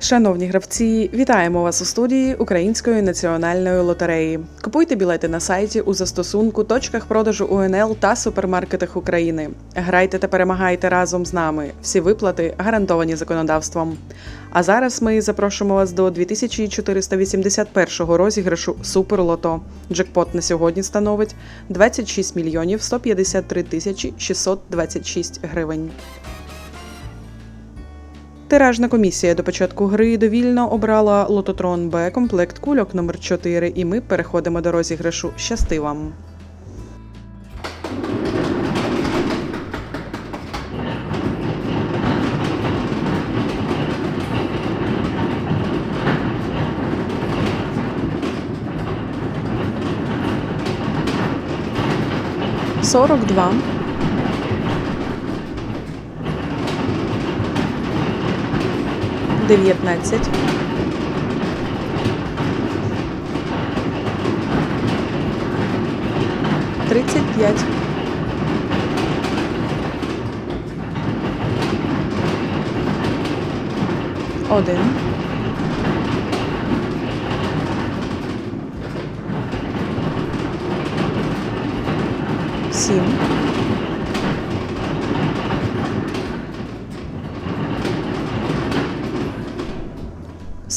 Шановні гравці, вітаємо вас у студії Української національної лотереї. Купуйте білети на сайті у застосунку, точках продажу УНЛ та супермаркетах України. Грайте та перемагайте разом з нами. Всі виплати гарантовані законодавством. А зараз ми запрошуємо вас до 2481 розіграшу Суперлото. Джекпот на сьогодні становить 26 мільйонів 153 тисячі 626 гривень. Тиражна комісія до початку гри довільно обрала лототрон Б комплект кульок номер 4 і ми переходимо до розіграшу. Щасти вам! Сорок два. Дев'ятнадцять. Тридцять п'ять. Один. Сім.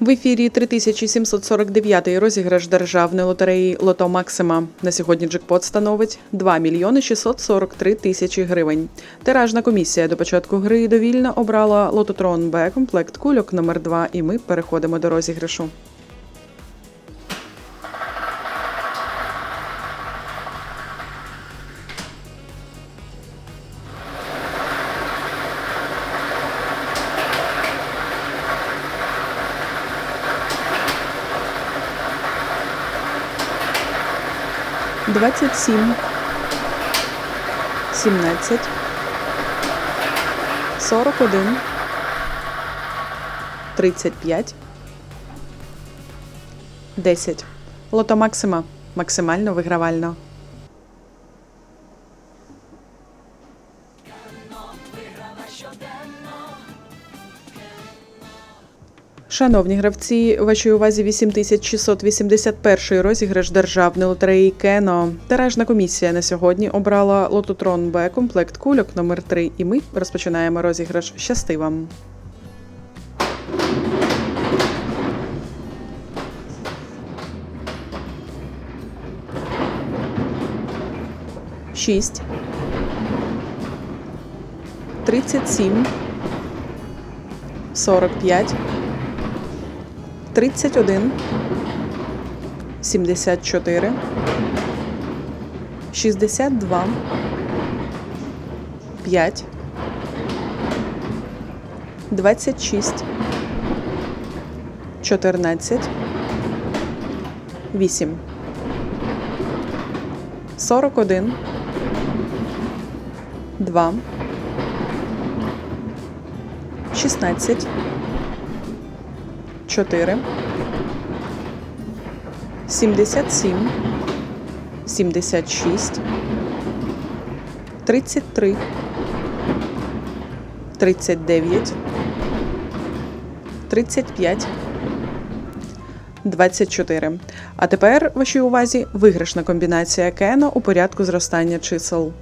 В ефірі 3749 розіграш державної лотереї Лото Максима. На сьогодні джекпот становить 2 мільйони 643 тисячі гривень. Тиражна комісія до початку гри довільно обрала Лототрон Б комплект кульок номер 2 і ми переходимо до розіграшу. Двадцять сім, сімнадцять, сорок один, тридцять п'ять, десять. Лото Максима. Максимально вигравально. Шановні гравці, вашій увазі 8681 розіграш державної лотереї Кено. Тиражна комісія на сьогодні обрала Лототрон Б комплект кульок номер 3 і ми розпочинаємо розіграш. Щасти вам! Шість. Тридцять сім. Сорок п'ять. 31, 74, 62, 5, 26, 14, 8, 41, 2, 16, 4, 77, 76, 33, 39, 35, 24. А тепер вашій увазі виграшна комбінація Кено у порядку зростання чисел.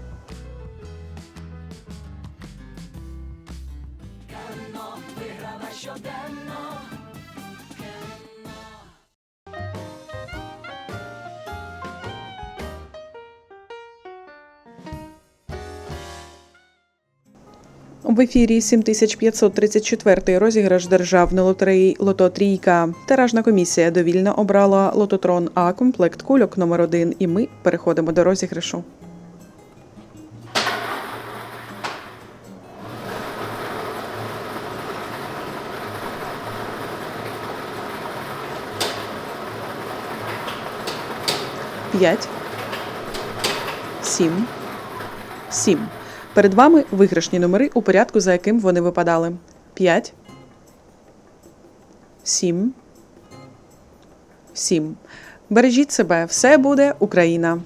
В ефірі 7534 розіграш державної лотереї Лото Трійка. Тиражна комісія довільно обрала Лототрон А комплект кульок номер 1 і ми переходимо до розіграшу. П'ять. Сім. Сім. Перед вами виграшні номери у порядку, за яким вони випадали: 5, 7, 7. Бережіть себе, все буде Україна.